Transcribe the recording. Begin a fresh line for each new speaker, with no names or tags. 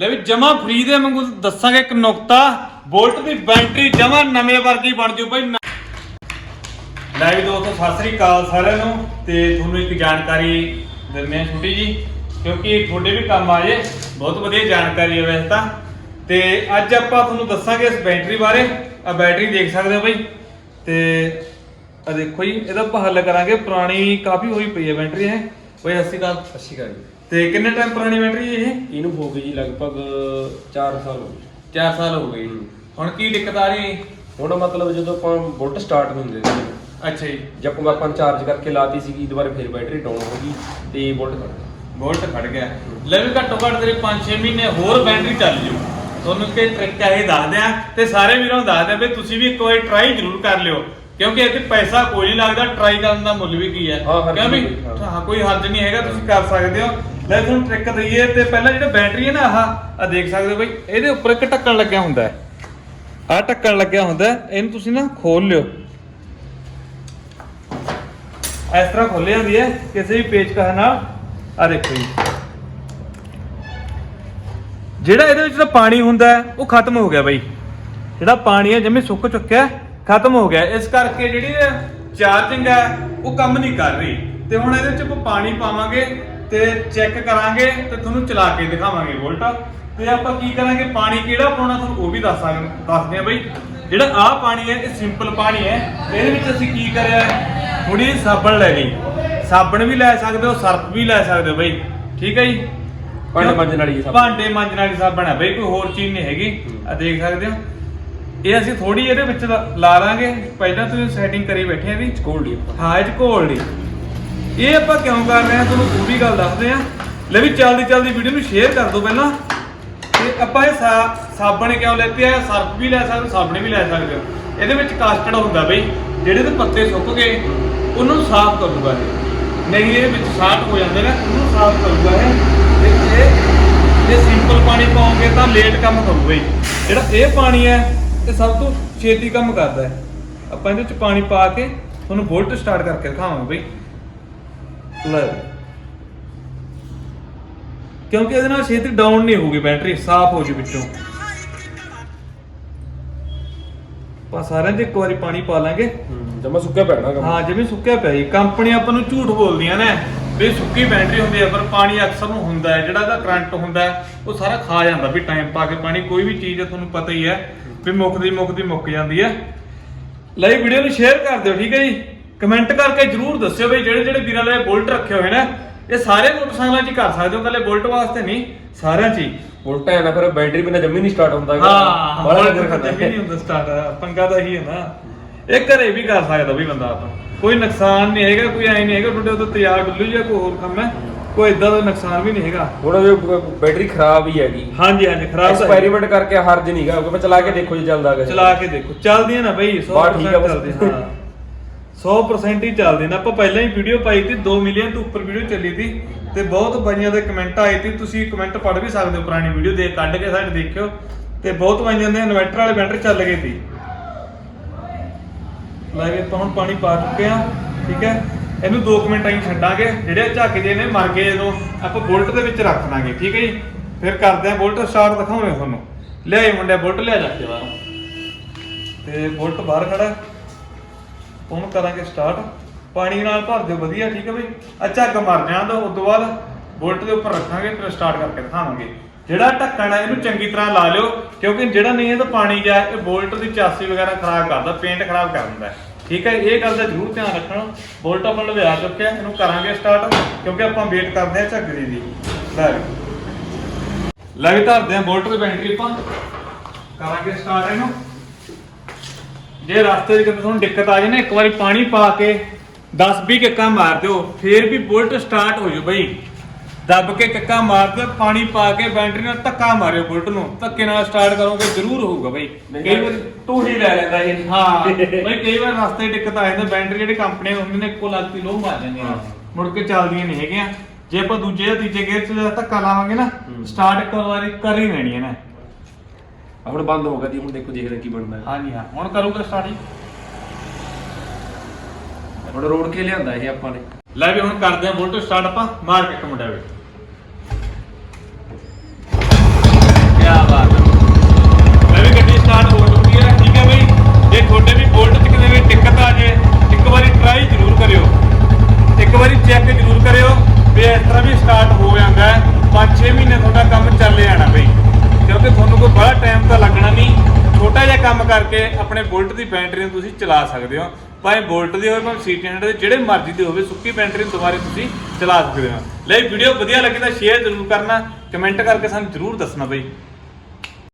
ਲੈ ਵੀ ਜਮਾ ਫ੍ਰੀ ਦੇ ਵਾਂਗੂ ਦੱਸਾਂਗੇ ਇੱਕ ਨੁਕਤਾ, ਬੋਲਟ ਦੀ ਬੈਟਰੀ ਜਮਾ ਨਵੇਂ ਵਰਗੀ ਬਣ ਜੂ ਬਈ। ਲੈ ਵੀ ਦੋਸਤੋ, ਸਤਿ ਸ੍ਰੀ ਅਕਾਲ ਸਾਰਿਆਂ ਨੂੰ, ਤੇ ਤੁਹਾਨੂੰ ਇੱਕ ਜਾਣਕਾਰੀ ਦਿੰਦੇ ਹਾਂ ਛੋਟੀ ਜੀ, ਕਿਉਂਕਿ ਤੁਹਾਡੇ ਵੀ ਕੰਮ ਆ ਜੇ, ਬਹੁਤ ਵਧੀਆ ਜਾਣਕਾਰੀ ਹੈ ਵੈਸੇ ਤਾਂ। ਤੇ ਅੱਜ ਆਪਾਂ ਤੁਹਾਨੂੰ ਦੱਸਾਂਗੇ ਇਸ ਬੈਟਰੀ ਬਾਰੇ ਆ ਬੈਟਰੀ ਦੇਖ ਸਕਦੇ ਹੋ ਬਈ। ਤੇ ਆ ਦੇਖੋ ਜੀ, ਇਹਦਾ ਆਪਾਂ ਹੱਲ ਕਰਾਂਗੇ, ਪੁਰਾਣੀ ਕਾਫੀ ਹੋਈ ਪਈ ਹੈ ਬੈਟਰੀ ਇਹ। ਬਈ, ਸਤਿ 80 ਦਾ
ਅੱਛੀ ਗੱਲ ਜੀ।
ਤੇ ਕਿੰਨੇ ਟਾਈਮ ਪੁਰਾਣੀ ਬੈਟਰੀ ਹੈ ਇਹ?
ਇਹਨੂੰ ਹੋ ਗਈ ਜੀ ਲਗਭਗ 4 ਸਾਲ ਹੋ ਗਏ।
4 ਸਾਲ ਹੋ ਗਏ ਹੁਣ ਕੀ ਦਿੱਕਤ ਆ ਰਹੀ ਹੈ?
ਹੁਣ ਮਤਲਬ ਜਦੋਂ ਆਪਾਂ ਬੁਲਟ ਸਟਾਰਟ ਹੁੰਦੇ ਸੀ
ਅੱਛਾ ਜੀ।
ਜਦ ਆਪਾਂ ਚਾਰਜ ਕਰਕੇ ਲਾਤੀ ਸੀਗੀ ਦੁਬਾਰਾ ਫਿਰ ਬੈਟਰੀ ਡਾਊਨ ਹੋ ਗਈ ਤੇ ਬੁਲਟ ਖੜ ਗਿਆ।
ਵੋਲਟ ਖੜ ਗਿਆ। ਲੈ ਵੀ ਘੱਟੋ ਘੱਟ ਤੇਰੇ 5-6 ਮਹੀਨੇ ਹੋਰ ਬੈਟਰੀ ਚੱਲ ਜੂ। ਤੁਹਾਨੂੰ ਕਿ ਟ੍ਰਿਕ ਇਹ ਦੱਸ ਦਿਆਂ ਤੇ ਸਾਰੇ ਵੀਰਾਂ ਨੂੰ ਦੱਸ ਦਿਆਂ ਵੀ ਤੁਸੀਂ ਵੀ ਇੱਕ ਵਾਰੀ ਟਰਾਈ ਜ਼ਰੂਰ ਕਰ ਲਿਓ। ਕਿਉਂਕਿ ਤੇ ਪੈਸਾ ਕੋਈ ਨਹੀਂ ਲੱਗਦਾ ਟਰਾਈ ਕਰਨ ਦਾ ਮੁੱਲ ਵੀ ਕੀ ਹੈ?
ਹਾਂ, ਹਰਜ
ਕਿਉਂ ਵੀ
ਨਹੀਂ ਕੋਈ, ਹਾਂ।
ਹਾਂ ਕੋਈ ਹਰਜ ਨਹੀਂ ਹੈਗਾ ਤੁਸੀਂ ਕਰ ਸਕਦੇ ਹੋ। ਲੈ ਤੁਹਾਨੂੰ ਟ੍ਰਿਕ ਦਈਏ ਤੇ ਪਹਿਲਾਂ ਜਿਹੜਾ ਬੈਟਰੀ ਹੈ ਨਾ ਆਹ ਆ ਦੇਖ ਸਕਦੇ ਹੋ ਬਈ, ਇਹਦੇ ਉੱਪਰ ਇੱਕ ਢੱਕਣ ਲੱਗਿਆ ਹੁੰਦਾ ਹੈ। ਆਹ ਢੱਕਣ ਲੱਗਿਆ ਹੁੰਦਾ ਇਹਨੂੰ ਤੁਸੀਂ ਨਾ ਖੋਲ ਲਿਓ। ਇਸ ਤਰ੍ਹਾਂ ਖੋਲੀ ਜਾਂਦੀ ਹੈ, ਕਿਸੇ ਵੀ ਪੇਚਕਸ ਨਾਲ। ਆ ਦੇਖੋ ਜੀ। ਜਿਹੜਾ ਇਹਦੇ ਵਿੱਚ ਦਾ ਪਾਣੀ ਹੁੰਦਾ ਉਹ ਖਤਮ ਹੋ ਗਿਆ ਬਈ। ਜਿਹੜਾ ਪਾਣੀ ਹੈ ਜਿਵੇਂ ਸੁੱਕ ਚੁੱਕਿਆ ਖਤਮ ਹੋ ਗਿਆ। ਇਸ ਕਰਕੇ ਜਿਹੜੀ ਚਾਰਜਿੰਗ ਹੈ, ਉਹ ਕੰਮ ਨਹੀਂ ਕਰ ਰਹੀ। ਤੇ ਹੁਣ ਇਹਦੇ ਵਿੱਚ ਆਪਾਂ ਪਾਣੀ ਪਾਵਾਂਗੇ। ਤੇ ਚੈੱਕ ਕਰਾਂਗੇ ਤੇ ਤੁਹਾਨੂੰ ਚਲਾ ਕੇ ਦਿਖਾਵਾਂਗੇ ਵੋਲਟ। ਤੇ ਆਪਾਂ ਕੀ ਕਰਾਂਗੇ? ਪਾਣੀ ਕਿਹੜਾ ਪਾਉਣਾ ਤੁਹਾਨੂੰ ਉਹ ਵੀ ਦੱਸ ਸਕਦੇ ਦੱਸਦੇ ਆ ਬਈ। ਜਿਹੜਾ ਆਹ ਪਾਣੀ ਹੈ ਇਹ ਸਿੰਪਲ ਪਾਣੀ ਹੈ। ਇਹਦੇ ਵਿੱਚ ਅਸੀਂ ਕੀ ਕਰਿਆ ਥੋੜੀ ਸਾਬਣ ਲੈ ਲਈ। ਸਾਬਣ ਵੀ ਲੈ ਸਕਦੇ ਹੋ ਸਰਫ ਵੀ ਲੈ ਸਕਦੇ ਹੋ ਬਈ। ਠੀਕ ਹੈ ਜੀ?
ਭਾਂਡੇ ਮਾਂਜਣ ਵਾਲੀ ਸਾਬਣ।
ਭਾਂਡੇ ਮਾਂਜਣ ਵਾਲੀ ਸਾਬਣ ਹੈ ਬਈ ਕੋਈ ਹੋਰ ਚੀਜ਼ ਨਹੀਂ ਹੈਗੀ। ਆ ਦੇਖ ਸਕਦੇ ਹੋ। ਇਹ ਅਸੀਂ ਥੋੜੀ ਇਹਦੇ ਵਿੱਚ ਲਾ- ਲਾਂਗੇ। ਪਹਿਲਾਂ ਤੁਸੀਂ ਸੈਟਿੰਗ ਕਰੀ ਬੈਠੇ ਆ ਵੀ
ਆਪਾਂ
ਹਾਂ ਇਹ ਲਈ ਇਹ ਆਪਾਂ ਕਿਉਂ ਕਰ ਰਹੇ ਹਾਂ? ਤੁਹਾਨੂੰ ਪੂਰੀ ਗੱਲ ਦੱਸਦੇ ਆ ਲੈ ਵੀ ਚੱਲਦੀ ਜਲਦੀ ਵੀਡੀਓ ਨੂੰ ਸ਼ੇਅਰ ਕਰ ਦਿਓ ਪਹਿਲਾਂ। ਤੇ ਆਪਾਂ ਇਹ ਸਾ- ਸਾਬਣ ਕਿਉਂ ਲੈਤੇ ਆ? ਸਰਫ ਵੀ ਲੈ ਸਕਦੇ ਹੋ, ਸਾਬਣ ਵੀ ਲੈ ਸਕਦੇ ਹੋ। ਇਹਦੇ ਵਿੱਚ ਕਾਸਟਰਡ ਹੁੰਦਾ ਬਈ, ਜਿਹੜੇ ਤੇ ਪੱਤੇ ਸੁੱਕ ਗਏ, ਉਹਨਾਂ ਨੂੰ ਸਾਫ਼ ਕਰੂਗਾ ਇਹ। ਨਹੀਂ, ਇਹਦੇ ਵਿੱਚ ਸਾਟ ਹੋ ਜਾਂਦੇ ਨੇ, ਉਹਨੂੰ ਸਾਫ਼ ਕਰੂਗਾ ਇਹ। ਤੇ ਇਹ ਇਹ ਸਿੰਪਲ ਪਾਣੀ ਪਾਉਂਗੇ ਤਾਂ ਲੇਟ ਕੰਮ ਕਰੂਗਾ ਹੀ ਜਿਹੜਾ ਇਹ ਪਾਣੀ ਹੈ, ਇਹ ਸਭ ਤੋਂ ਛੇਤੀ ਕੰਮ ਕਰਦਾ ਹੈ। ਆਪਾਂ ਇਹਦੇ ਵਿੱਚ ਪਾਣੀ ਪਾ ਕੇ, ਤੁਹਾਨੂੰ ਵੋਲਟ ਸਟਾਰਟ ਕਰਕੇ ਦਿਖਾਵਾਂਗੇ ਬਈ। ਲੈ। ਕਿਉਂਕਿ ਇਹਦੇ ਨਾਲ ਛੇਤੀ ਡਾਊਨ ਨਹੀਂ ਹੋਊਗੀ ਬੈਟਰੀ ਸਾਫ਼ ਹੋ ਜੂ ਵਿੱਚੋਂ। ਆਪਾਂ ਸਾਰਿਆਂ 'ਚ ਇੱਕ ਵਾਰੀ ਪਾਣੀ ਪਾ ਲਾਂਗੇ।
ਜਮਾ ਸੁੱਕਿਆ ਪੈਣਾ ਕੰਮ।
ਹਾਂ ਜਿਵੇਂ ਸੁੱਕਿਆ ਪਿਆ ਜੀ। ਕੰਪਨੀ ਆਪਾਂ ਨੂੰ ਝੂਠ ਬੋਲਦੀਆਂ ਨੇ ਵੀ ਸੁੱਕੀ ਬੈਟਰੀ ਹੁੰਦੀ ਹੈ ਪਰ ਪਾਣੀ ਅਕਸਰ ਨੂੰ ਹੁੰਦਾ ਹੈ। ਜਿਹੜਾ ਇਹਦਾ ਕਰੰਟ ਹੁੰਦਾ ਹੈ ਉਹ ਸਾਰਾ ਖਾ ਜਾਂਦਾ ਵੀ ਟਾਈਮ ਪਾ ਕੇ ਪਾਣੀ। ਕੋਈ ਵੀ ਚੀਜ਼ ਹੈ ਤੁਹਾਨੂੰ ਪਤਾ ਹੀ ਹੈ ਵੀ ਮੁੱਕਦੀ ਮੁੱਕਦੀ ਮੁੱਕ ਜਾਂਦੀ ਹੈ। ਲਈ ਵੀਡੀਓ ਨੂੰ ਸ਼ੇਅਰ ਕਰ ਦਿਓ ਠੀਕ ਹੈ ਜੀ? ਕਮੈਂਟ ਕਰਕੇ ਜਰੂਰ ਦੱਸਿਓ ਵੀ ਜਿਹੜੇ ਜਿਹੜੇ ਵੀਰਾਂ ਨੇ ਬੁਲਟ ਰੱਖੇ ਹੋਏ ਨੇ ਇਹ ਸਾਰੇ ਮੋਟਰਸਾਈਕਲਾਂ 'ਚ ਹੀ ਕਰ ਸਕਦੇ ਹੋ ਕੱਲੇ ਬੁਲਟ ਵਾਸਤੇ ਨਹੀਂ ਸਾਰਿਆਂ 'ਚ ਹੀ।
ਬੁਲਟ ਹੈ ਨਾ ਫਿਰ ਬੈਟਰੀ ਬਿਨਾ ਜੰਮੀ ਨਹੀਂ ਸਟਾਰਟ ਹੁੰਦਾ।
ਹਾਂ
ਬੜਾ
ਖਤਮ
ਖਾਂਦਾ।
ਹੀ ਨਹੀਂ ਹੁੰਦਾ ਸਟਾਰਟ ਪੰਗਾ ਤਾਂ ਇਹੀ ਹੈ ਨਾ। ਇਹ ਘਰੇ ਵੀ ਕਰ ਸਕਦਾ ਵੀ ਬੰਦਾ ਆਪਾਂ। ਕੋਈ ਨੁਕਸਾਨ ਨਹੀਂ ਹੈਗਾ ਕੋਈ ਐ ਨਹੀਂ ਹੈਗਾ ਤੁਹਾਡੇ ਉੱਤੇ ਤਿਆਰ ਡੁੱਲੂ ਜਾਂ ਕੋਈ ਹੋਰ ਕੰਮ ਹੈ ਕੋਈ ਇਦਾਂ ਦਾ ਨੁਕਸਾਨ ਵੀ ਨਹੀਂ ਹੈਗਾ।
ਇਹ ਬ- ਬੈਟਰੀ ਖਰਾਬ ਹੀ ਹੈਗੀ।
ਹਾਂਜੀ ਹਾਂਜੀ ਖਰਾਬ ਤਾਂ ਹੈ।
ਐਕਸਪੈਰੀਮੈਂਟ ਕਰਕੇ ਹਰਜ ਨਹੀਂਗਾ ਕਿਉਂਕਿ ਮੈਂ ਚਲਾ ਕੇ ਦੇਖੋ ਜੀ ਚੱਲਦਾ ਹੈਗਾ।
ਚਲਾ ਕੇ ਦੇਖੋ ਚੱਲਦੀਆਂ ਨਾ ਬਈ 100%
ਬਸ ਠੀਕ ਆ ਬਸ।
ਚੱਲਦੀਆਂ ਹਾਂ। 100% ਹੀ ਚੱਲਦੇ ਨੇ। ਆਪਾਂ ਪਹਿਲਾਂ ਹੀ ਵੀਡੀਓ ਪਾਈ ਤੀ 2 ਮਿਲੀਅਨ ਤੋਂ ਉੱਪਰ ਵੀਡੀਓ ਚੱਲੀ ਤੀ ਤੇ ਬਹੁਤ ਬਾਈਆਂ ਦੇ ਕਮੈਂਟ ਆਏ ਤੀ ਤੁਸੀਂ ਕਮੈਂਟ ਪੜ੍ਹ ਵੀ ਸਕਦੇ ਹੋ ਪੁਰਾਣੀ ਵੀਡੀਓ ਦੇਖ ਕੱਢ ਕੇ ਸਾਡੇ ਦੇਖਿਓ। ਤੇ ਬਹੁਤ ਬਾਈਆਂ ਦੇ ਇਨਵਰਟਰ ਵਾਲੇ ਬੈਟਰੀ ਚੱਲ ਗਏ ਤੀ ਲੈ ਆਪਾਂ ਹੁਣ ਪਾਣੀ ਪਾ ਚੁੱਕੇ ਆ ਠੀਕ ਹੈ। ਇਹਨੂੰ 2 ਮਿੰਟ ਆਈ ਛੱਡਾਂਗੇ। ਜਿਹੜੇ ਝੱਕ ਜੇ ਨੇ, ਮਰ ਗਏ ਜਦੋਂ ਆਪਾਂ ਬੁਲਟ ਦੇ ਵਿੱਚ ਰੱਖ ਦਾਂਗੇ, ਠੀਕ ਹੈ ਜੀ। ਫਿਰ ਕਰਦੇ ਆ ਬੁਲਟ ਸਟਾਰਟ ਦਿਖਾਉਣੇ ਤੁਹਾਨੂੰ। ਲਿਆਏ ਮੁੰਡੇ, ਬੁਲਟ ਲਿਆ ਜਾ ਕੇ ਬਾਹਰੋਂ। ਤੇ ਬੁਲਟ ਬਾਹਰ ਖੜਾ ਹੁਣ ਕਰਾਂਗੇ ਸਟਾਰਟ ਪਾਣੀ ਨਾਲ ਭਰ ਦਿਓ, ਵਧੀਆ, ਠੀਕ ਹੈ ਬਈ। ਅੱਛਾ ਝੱਗ ਮਰ ਜਾਂਦਾ ਉਸ ਬਾਅਦ ਬੁਲਟ ਦੇ ਉੱਪਰ ਰੱਖਾਂਗੇ, ਫਿਰ ਸਟਾਰਟ ਕਰਕੇ ਦਿਖਾਵਾਂਗੇ। ਜਿਹੜਾ ਢੱਕਣ ਹੈ ਇਹਨੂੰ ਚੰਗੀ ਤਰ੍ਹਾਂ ਲਾ ਲਿਓ, ਕਿਉਂਕਿ ਜਿਹੜਾ ਨਹੀਂ ਇਹਦਾ ਪਾਣੀ ਜਾ, ਇਹ ਬੋਲਟ ਦੀ ਚਾਸੀ ਵਗੈਰਾ ਖਰਾਬ ਕਰਦਾ ਪੇਂਟ ਖਰਾਬ ਕਰ ਦਿੰਦਾ ਠੀਕ ਹੈ, ਇਹ ਗੱਲ ਦਾ ਜ਼ਰੂਰ ਧਿਆਨ ਰੱਖਣਾ। ਬੋਲਟ ਆਪਾਂ ਲਵਿਆ ਚੁੱਕਿਆ ਇਹਨੂੰ ਕਰਾਂਗੇ ਸਟਾਰਟ ਕਿਉਂਕਿ ਆਪਾਂ ਵੇਟ ਕਰਦੇ ਹਾਂ ਝੱਗਰੀ ਦੀ ਲੈ ਲੈ ਵੀ ਧਰਦੇ ਹਾਂ ਬੋਲਟ ਦੀ ਬੈਟਰੀ ਆਪਾਂ। ਕਰਾਂਗੇ ਸਟਾਰਟ ਇਹਨੂੰ। ਜੇ ਰਸਤੇ 'ਚ ਕਿਤੇ ਤੁਹਾਨੂੰ ਦਿੱਕਤ ਆ ਜਾਏ ਨਾ ਇੱਕ ਵਾਰੀ ਪਾਣੀ ਪਾ ਕੇ 10-20 ਕਿੱਕਾਂ ਮਾਰ ਦਿਓ ਫੇਰ ਵੀ ਬੁਲਟ ਸਟਾਰਟ ਹੋ ਜੂ ਬਈ। ਦੱਬ ਕੇ ਕਿੱਕਾਂ ਮਾਰ ਦਿਓ ਪਾਣੀ ਪਾ ਕੇ ਬੈਟਰੀ ਨਾਲ ਧੱਕਾ ਮਾਰਿਓ ਬੁਲਟ ਨੂੰ ਧੱਕੇ ਨਾਲ ਸਟਾਰਟ ਕਰੋਗੇ ਜ਼ਰੂਰ ਹੋਊਗਾ ਬਈ। ਕਈ ਵਾਰ
ਤੂੰ ਹੀ ਲੈ ਲੈਂਦਾ ਇਹ।
ਹਾਂ ਬਈ ਕਈ ਵਾਰ ਰਸਤੇ 'ਚ ਦਿੱਕਤ ਆ ਜਾਂਦੀ ਬੈਟਰੀ ਜਿਹੜੀ ਕੰਪਨੀਆਂ ਹੁੰਦੀਆਂ ਨੇ ਇੱਕੋ ਲੱਗਤੀ ਲੋ ਮਾਰ ਜਾਂਦੀਆਂ ਮੁੜ ਕੇ ਚੱਲਦੀਆਂ ਨਹੀਂ ਹੈਗੀਆਂ। ਜੇ ਆਪਾਂ ਦੂਜੇ ਜਾਂ ਤੀਜੇ ਗੇਅਰ 'ਚ ਧੱਕਾ ਲਾਵਾਂਗੇ ਨਾ ਸਟਾਰਟ ਇੱਕ ਵਾਰੀ ਕਰ ਹੀ ਲੈਣੀ ਹੈ ਨਾ।
ਹੁਣ ਬੰਦ ਹੋ ਗਿਆ ਜੀ ਹੁਣ ਦੇਖੋ ਦੇਖਦੇ ਕੀ ਬਣਦਾ ਹੈ।
ਹਾਂਜੀ ਹਾਂ। ਹੁਣ ਕਰੂਗਾ ਸਟਾਰਟ ਹੀ
ਹੁਣ ਰੋਡ ਕੇ ਲਿਆਂਦਾ ਇਹ ਆਪਾਂ ਨੇ।
ਲੈ ਵੀ ਹੁਣ ਕਰਦੇ ਆ ਬੁਲਟ ਸਟਾਰਟ ਆਪਾਂ ਮਾਰ ਕੇ ਇੱਕ ਮੁੰਡਾ ਵੇ। ਕਰਕੇ ਆਪਣੇ ਬੁਲਟ ਦੀ ਬੈਟਰੀ ਨੂੰ ਤੁਸੀਂ ਚਲਾ ਸਕਦੇ ਹੋ। ਭਾਵੇਂ ਬੁਲਟ ਦੀ ਹੋਵੇ, ਭਾਵੇਂ ਸੀਟੀਐਂਡ ਦੇ ਜਿਹੜੇ ਮਰਜ਼ੀ ਦੀ ਹੋਵੇ, ਸੁੱਕੀ ਬੈਟਰੀ ਨੂੰ ਦੁਬਾਰੇ ਤੁਸੀਂ ਚਲਾ ਸਕਦੇ ਹੋ। ਲਈ ਵੀਡੀਓ ਵਧੀਆ ਲੱਗੇ ਤਾਂ ਸ਼ੇਅਰ ਜ਼ਰੂਰ ਕਰਨਾ ਕਮੈਂਟ ਕਰਕੇ ਸਾਨੂੰ ਜ਼ਰੂਰ ਦੱਸਣਾ ਬਈ।